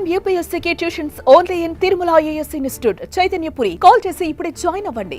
I'm యూపీఎస్సీకి tuitions only in Tirumala IAS institute Chaitanyapuri. Call చేసి ఇప్పుడే join అవ్వండి.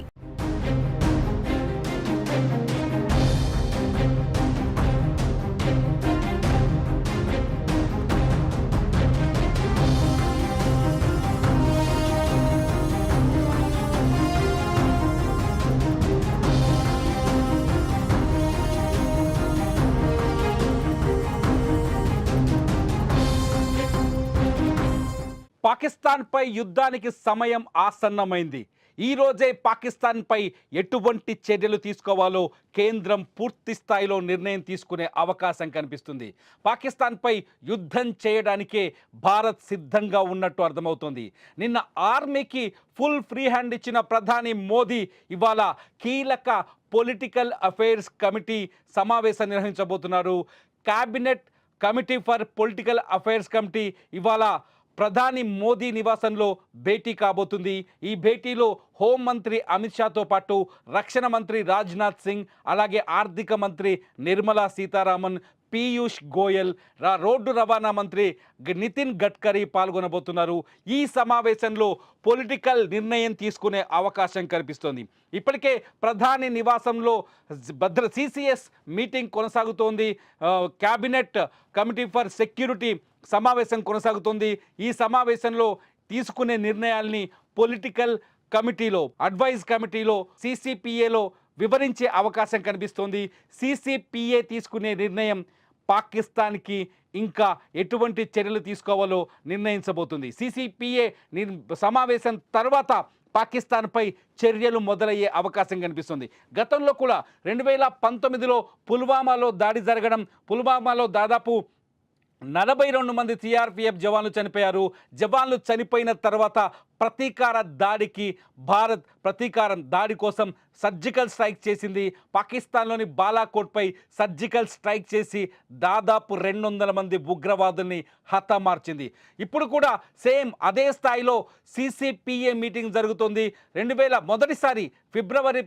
పాకిస్తాన్పై యుద్ధానికి సమయం ఆసన్నమైంది. ఈ రోజే పాకిస్తాన్పై ఎటువంటి చర్యలు తీసుకోవాలో కేంద్రం పూర్తి స్థాయిలో నిర్ణయం తీసుకునే అవకాశం కనిపిస్తుంది. పాకిస్తాన్పై యుద్ధం చేయడానికే భారత్ సిద్ధంగా ఉన్నట్టు అర్థమవుతోంది. నిన్న ఆర్మీకి ఫుల్ ఫ్రీ హ్యాండ్ ఇచ్చిన ప్రధాని మోదీ ఇవాళ కీలక పొలిటికల్ అఫైర్స్ కమిటీ సమావేశం నిర్వహించబోతున్నారు. Cabinet committee for political affairs committee ఇవాళ ప్రధాని మోదీ నివాసంలో భేటీ కాబోతుంది. ఈ భేటీలో హోంమంత్రి అమిత్ షాతో పాటు రక్షణ మంత్రి రాజ్నాథ్ సింగ్ అలాగే ఆర్థిక మంత్రి నిర్మలా సీతారామన్ పీయూష్ గోయల్ రోడ్డు రవాణా మంత్రి నితిన్ గడ్కరీ పాల్గొనబోతున్నారు. ఈ సమావేశంలో పొలిటికల్ నిర్ణయం తీసుకునే అవకాశం కనిపిస్తోంది ఇప్పటికే ప్రధాని నివాసంలో భద్ర సిసిఎస్ మీటింగ్ కొనసాగుతోంది. క్యాబినెట్ కమిటీ ఫర్ సెక్యూరిటీ సమావేశం కొనసాగుతోంది. ఈ సమావేశంలో తీసుకునే నిర్ణయాల్ని పొలిటికల్ కమిటీలో అడ్వైజ్ కమిటీలో సిసిపిఏలో వివరించే అవకాశం కనిపిస్తోంది. సిసిపిఏ తీసుకునే నిర్ణయం పాకిస్తాన్కి ఇంకా ఎటువంటి చర్యలు తీసుకోవాలో నిర్ణయించబోతుంది. సిసిపిఏ నిర్ సమావేశం తర్వాత పాకిస్తాన్పై చర్యలు మొదలయ్యే అవకాశం కనిపిస్తుంది. గతంలో కూడా రెండు వేల పంతొమ్మిదిలో పుల్వామాలో దాడి జరగడం పుల్వామాలో దాదాపు నలభై రెండు మంది సిఆర్పిఎఫ్ జవాన్లు చనిపోయారు. జవాన్లు చనిపోయిన తర్వాత ప్రతీకార దాడికి భారత్ ప్రతీకారం దాడి కోసం సర్జికల్ స్ట్రైక్ చేసింది. పాకిస్తాన్లోని బాలాకోట్పై సర్జికల్ స్ట్రైక్ చేసి దాదాపు రెండు వందల మంది ఉగ్రవాదుల్ని హతమార్చింది ఇప్పుడు కూడా సేమ్ అదే స్థాయిలో సిసిపిఏ మీటింగ్ జరుగుతుంది. రెండు వేల మొదటిసారి ఫిబ్రవరి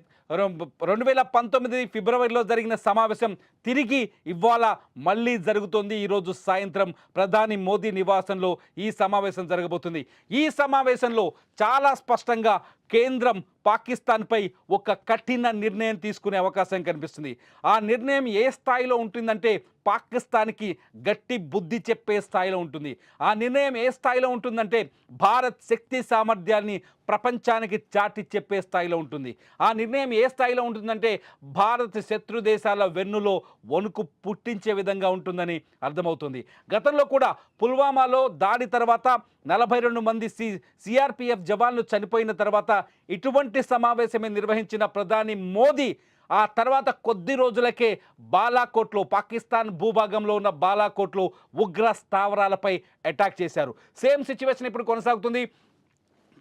రెండు వేల పంతొమ్మిది ఫిబ్రవరిలో జరిగిన సమావేశం తిరిగి ఇవాళ మళ్ళీ జరుగుతోంది. ఈరోజు సాయంత్రం ప్రధాని మోదీ నివాసంలో ఈ సమావేశం జరగబోతుంది. ఈ సమావేశంలో చాలా స్పష్టంగా కేంద్రం పాకిస్తాన్పై ఒక కఠిన నిర్ణయం తీసుకునే అవకాశం కనిపిస్తుంది. ఆ నిర్ణయం ఏ స్థాయిలో ఉంటుందంటే పాకిస్తాన్కి గట్టి బుద్ధి చెప్పే స్థాయిలో ఉంటుంది. ఆ నిర్ణయం ఏ స్థాయిలో ఉంటుందంటే భారత్ శక్తి సామర్థ్యాన్ని ప్రపంచానికి చాటి చెప్పే స్థాయిలో ఉంటుంది. ఆ నిర్ణయం ఏ స్థాయిలో ఉంటుందంటే భారత్ శత్రు దేశాల వెన్నులో వణుకు పుట్టించే విధంగా ఉంటుందని అర్థమవుతుంది. గతంలో కూడా పుల్వామాలో దాడి తర్వాత నలభై రెండు మంది సి సిఆర్పిఎఫ్ జవాన్లు చనిపోయిన తర్వాత ఇటువంటి సమావేశమే నిర్వహించిన ప్రధాని మోదీ ఆ తర్వాత కొద్ది రోజులకే బాలాకోట్లో పాకిస్తాన్ భూభాగంలో ఉన్న బాలాకోట్లో ఉగ్ర స్థావరాలపై అటాక్ చేశారు. సేమ్ సిచ్యువేషన్ ఇప్పుడు కొనసాగుతుంది.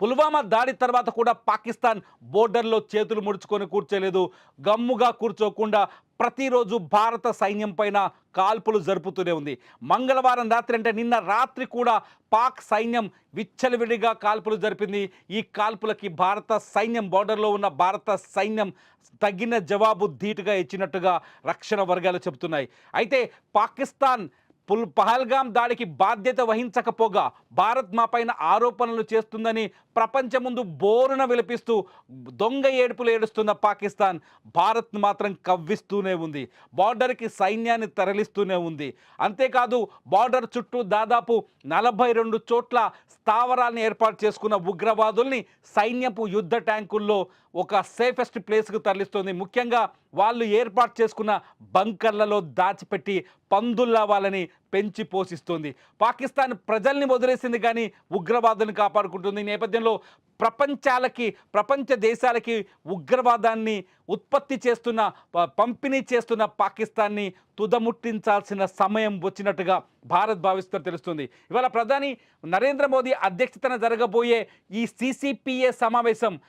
పుల్వామా దాడి తర్వాత కూడా పాకిస్తాన్ బోర్డర్లో చేతులు ముడుచుకొని కూర్చోలేదు. గమ్ముగా కూర్చోకుండా ప్రతిరోజు భారత సైన్యం పైన కాల్పులు జరుపుతూనే ఉంది. మంగళవారం రాత్రి అంటే నిన్న రాత్రి కూడా పాక్ సైన్యం విచ్చలవిడిగా కాల్పులు జరిపింది. ఈ కాల్పులకి భారత సైన్యం బోర్డర్లో ఉన్న భారత సైన్యం తగిన జవాబు ధీటుగా ఇచ్చినట్టుగా రక్షణ వర్గాలు చెబుతున్నాయి. అయితే పాకిస్తాన్ పుల్ పహల్గాం దాడికి బాధ్యత వహించకపోగా భారత్ మా పైన ఆరోపణలు చేస్తుందని ప్రపంచం ముందు బోరున విలపిస్తూ దొంగ ఏడుపులు ఏడుస్తున్న పాకిస్తాన్ భారత్ మాత్రం కవ్విస్తూనే ఉంది. బార్డర్కి సైన్యాన్ని తరలిస్తూనే ఉంది. అంతేకాదు బార్డర్ చుట్టూ దాదాపు నలభై రెండు చోట్ల స్థావరాలను ఏర్పాటు చేసుకున్న ఉగ్రవాదుల్ని సైన్యపు యుద్ధ ట్యాంకుల్లో ఒక సేఫెస్ట్ ప్లేస్కు తరలిస్తుంది. ముఖ్యంగా వాళ్ళు ఏర్పాటు చేసుకున్న బంకర్లలో దాచిపెట్టి పందుల్లా వాళ్ళని పెంచి పోషిస్తుంది. పాకిస్తాన్ ప్రజల్ని వదిలేసింది కానీ ఉగ్రవాదాన్ని కాపాడుకుంటుంది. ఈ నేపథ్యంలో ప్రపంచాలకి ప్రపంచ దేశాలకి ఉగ్రవాదాన్ని ఉత్పత్తి చేస్తున్న ప- పంపిణీ చేస్తున్న పాకిస్తాన్ని తుదముట్టించాల్సిన సమయం వచ్చినట్టుగా భారత్ భావిస్తున్నట్టు తెలుస్తుంది. ఇవాళ ప్రధాని నరేంద్ర మోదీ అధ్యక్షతన జరగబోయే ఈ సిసిపిఏ సమావేశం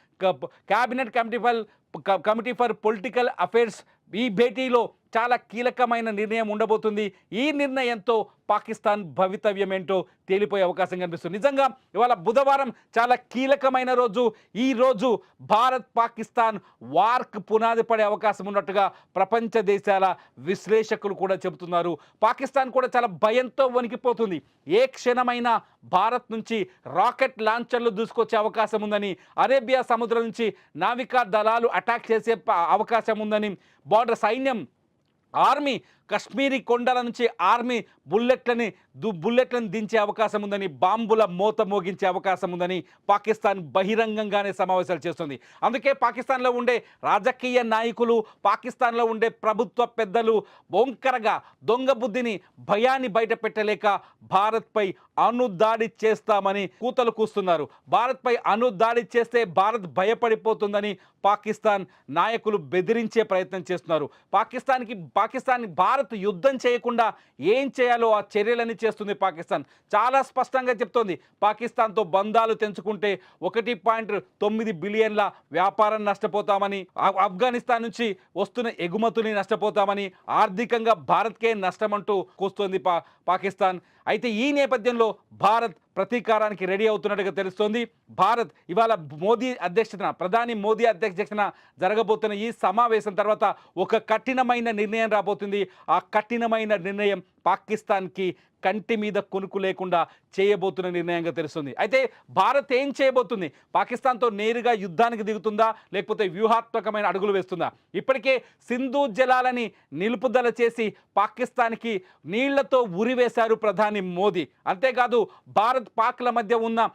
క్యాబినెట్ కమిటీ ఫర్ క- కమిటీ ఫర్ పొలిటికల్ అఫైర్స్ ఈ భేటీలో చాలా కీలకమైన నిర్ణయం ఉండబోతుంది. ఈ నిర్ణయంతో పాకిస్తాన్ భవితవ్యం ఏంటో తేలిపోయే అవకాశం కనిపిస్తుంది. నిజంగా ఇవాళ బుధవారం చాలా కీలకమైన రోజు. ఈ రోజు భారత్ పాకిస్తాన్ వార్క్ పునాది పడే అవకాశం ఉన్నట్టుగా ప్రపంచ దేశాల విశ్లేషకులు కూడా చెబుతున్నారు. పాకిస్తాన్ కూడా చాలా భయంతో వణికిపోతుంది. ఏ క్షణమైనా భారత్ నుంచి రాకెట్ లాంచర్లు దూసుకొచ్చే అవకాశం ఉందని అరేబియా సముద్రం నుంచి నావికా దళాలు అటాక్ చేసే అవకాశం ఉందని బార్డర్ సైన్యం ఆర్మీ కశ్మీరీ కొండల నుంచి ఆర్మీ బుల్లెట్లని దు బుల్లెట్లను దించే అవకాశం ఉందని బాంబుల మోత మోగించే అవకాశం ఉందని పాకిస్తాన్ బహిరంగంగానే సమావేశాలు చేస్తుంది. అందుకే పాకిస్తాన్లో ఉండే రాజకీయ నాయకులు పాకిస్తాన్లో ఉండే ప్రభుత్వ పెద్దలు వంకరగా దొంగ బుద్ధిని భయాన్ని బయట పెట్టలేక భారత్పై అనుదాడి చేస్తామని కూతలు కూస్తున్నారు. భారత్పై అనుదాడి చేస్తే భారత్ భయపడిపోతుందని పాకిస్తాన్ నాయకులు బెదిరించే ప్రయత్నం చేస్తున్నారు. పాకిస్తాన్కి పాకిస్తాన్ భారత్ భారత్ యుద్ధం చేయకుండా ఏం చేయాలో ఆ చర్యలన్నీ చేస్తుంది పాకిస్తాన్. చాలా స్పష్టంగా చెప్తోంది. పాకిస్తాన్తో బంధాలు తెంచుకుంటే ఒకటి పాయింట్ తొమ్మిది బిలియన్ల వ్యాపారం నష్టపోతామని ఆఫ్ఘనిస్తాన్ నుంచి వస్తున్న ఎగుమతుని నష్టపోతామని ఆర్థికంగా భారత్కే నష్టం అంటూ కూస్తోంది పా పాకిస్తాన్. అయితే ఈ నేపథ్యంలో భారత్ ప్రతీకారానికి రెడీ అవుతున్నట్టుగా తెలుస్తోంది. భారత్ ఇవాళ మోదీ అధ్యక్షతన ప్రధాని మోదీ అధ్యక్షతన జరగబోతున్న ఈ సమావేశం తర్వాత ఒక కఠినమైన నిర్ణయం రాబోతుంది. ఆ కఠినమైన నిర్ణయం పాకిస్తాన్కి కంటి మీద కొనుక్కు లేకుండా చేయబోతున్న నిర్ణయంగా తెలుస్తుంది. అయితే భారత్ ఏం చేయబోతుంది? పాకిస్తాన్తో నేరుగా యుద్ధానికి దిగుతుందా? లేకపోతే వ్యూహాత్మకమైన అడుగులు వేస్తుందా? ఇప్పటికే సింధు జలాలని నిలుపుదల చేసి పాకిస్తాన్కి నీళ్ళతో ఉరివేశారు ప్రధాని మోదీ. అంతేకాదు భారత్ పాక్ల మధ్య ఉన్న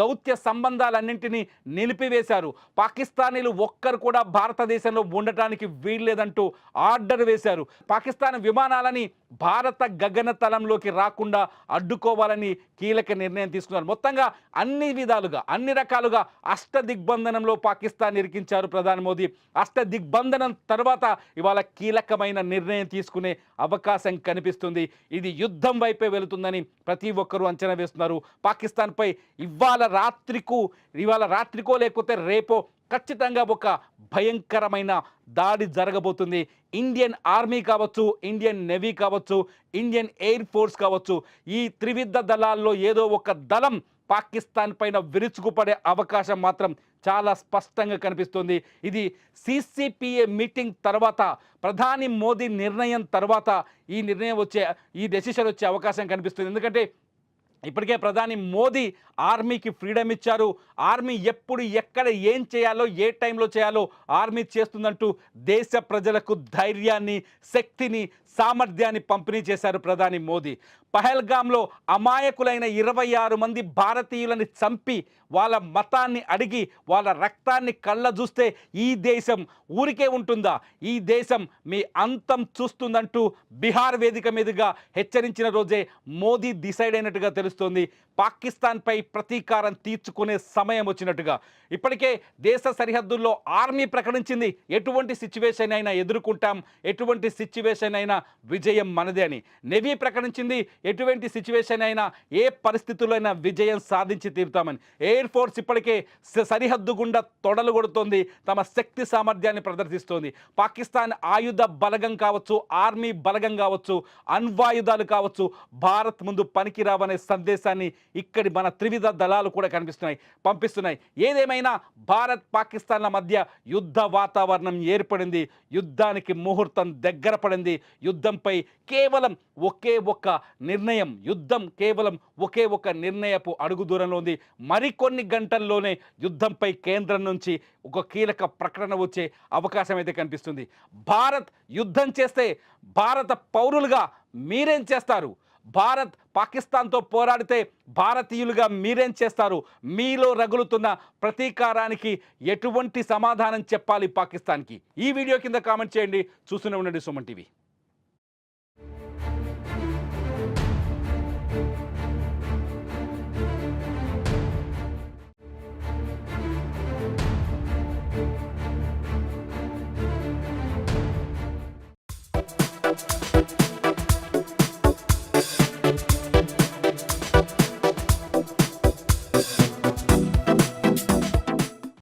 దౌత్య సంబంధాలన్నింటినీ నిలిపివేశారు. పాకిస్తానీలు ఒక్కరు కూడా భారతదేశంలో ఉండటానికి వీల్లేదంటూ ఆర్డర్ వేశారు. పాకిస్తాన్ విమానాలని భారత్ గగనతలంలోకి రాకుండా అడ్డుకోవాలని కీలక నిర్ణయం తీసుకున్నారు. మొత్తంగా అన్ని విధాలుగా అన్ని రకాలుగా అష్ట దిగ్బంధనంలో పాకిస్తాన్ ఇరికించారు ప్రధాని మోదీ. అష్ట దిగ్బంధనం తర్వాత ఇవాళ కీలకమైన నిర్ణయం తీసుకునే అవకాశం కనిపిస్తుంది. ఇది యుద్ధం వైపే వెళుతుందని ప్రతి ఒక్కరూ అంచనా వేస్తున్నారు. పాకిస్తాన్పై ఇవాళ రాత్రికు ఇవాళ రాత్రికో లేకపోతే రేపో ఖచ్చితంగా ఒక భయంకరమైన దాడి జరగబోతుంది. ఇండియన్ ఆర్మీ కావచ్చు ఇండియన్ నేవీ కావచ్చు ఇండియన్ ఎయిర్ ఫోర్స్ కావచ్చు ఈ త్రివిధ దళాల్లో ఏదో ఒక దళం పాకిస్తాన్ పైన విరుచుకుపడే అవకాశం మాత్రం చాలా స్పష్టంగా కనిపిస్తుంది. ఇది సిసిపిఏ మీటింగ్ తర్వాత ప్రధాని మోదీ నిర్ణయం తర్వాత ఈ నిర్ణయం వచ్చే ఈ డెసిషన్ వచ్చే అవకాశం కనిపిస్తుంది. ఎందుకంటే ఇప్పటికే ప్రధాని మోదీ ఆర్మీకి ఫ్రీడమ్ ఇచ్చారు. ఆర్మీ ఎప్పుడు ఎక్కడ ఏం చేయాలో ఏ టైంలో చేయాలో ఆర్మీ చేస్తుందంటూ దేశ ప్రజలకు ధైర్యాన్ని శక్తిని సామర్థ్యాన్ని పంపిణీ చేశారు ప్రధాని మోదీ. పహల్గామ్లో అమాయకులైన ఇరవై ఆరు మంది భారతీయులని చంపి వాళ్ళ మతాన్ని అడిగి వాళ్ళ రక్తాన్ని కళ్ళ చూస్తే ఈ దేశం ఊరికే ఉంటుందా? ఈ దేశం మీ అంతం చూస్తుందంటూ బీహార్ వేదిక మీదుగా హెచ్చరించిన రోజే మోదీ డిసైడ్ అయినట్టుగా తెలుస్తుంది పాకిస్తాన్పై ప్రతీకారం తీర్చుకునే సమయం వచ్చినట్టుగా. ఇప్పటికే దేశ సరిహద్దుల్లో ఆర్మీ ప్రకటించింది. ఎటువంటి సిచ్యువేషన్ అయినా ఎదుర్కొంటాం. ఎటువంటి సిచ్యువేషన్ అయినా విజయం మనదే అని. నెవీ ప్రకటించింది. ఎటువంటి సిచ్యువేషన్ అయినా ఏ పరిస్థితుల్లో అయినా విజయం సాధించి తీరుతామని. ఎయిర్ ఫోర్స్ ఇప్పటికే సరిహద్దు గుండా తొడలు కొడుతోంది తమ శక్తి సామర్థ్యాన్ని ప్రదర్శిస్తోంది. పాకిస్తాన్ ఆయుధ బలగం కావచ్చు ఆర్మీ బలగం కావచ్చు అణ్వాయుధాలు కావచ్చు భారత్ ముందు పనికిరావనే సందేశాన్ని ఇక్కడి మన త్రివిధ దళాలు కూడా కనిపిస్తున్నాయి పంపిస్తున్నాయి. ఏదేమైనా భారత్ పాకిస్తాన్ల మధ్య యుద్ధ వాతావరణం ఏర్పడింది యుద్ధానికి ముహూర్తం దగ్గర పడింది యుద్ధంపై కేవలం ఒకే ఒక్క నిర్ణయం యుద్ధం కేవలం ఒకే ఒక నిర్ణయపు అడుగు దూరంలో ఉంది. మరికొన్ని గంటల్లోనే యుద్ధంపై కేంద్రం నుంచి ఒక కీలక ప్రకటన వచ్చే అవకాశం అయితే కనిపిస్తుంది. భారత్ యుద్ధం చేస్తే భారత పౌరులుగా మీరేం చేస్తారు? భారత్ పాకిస్తాన్తో పోరాడితే భారతీయులుగా మీరేం చేస్తారు? మీలో రగులుతున్న ప్రతీకారానికి ఎటువంటి సమాధానం చెప్పాలి పాకిస్తాన్కి? ఈ వీడియో కింద కామెంట్ చేయండి. చూస్తూనే ఉండండి సుమన్ టీవీ.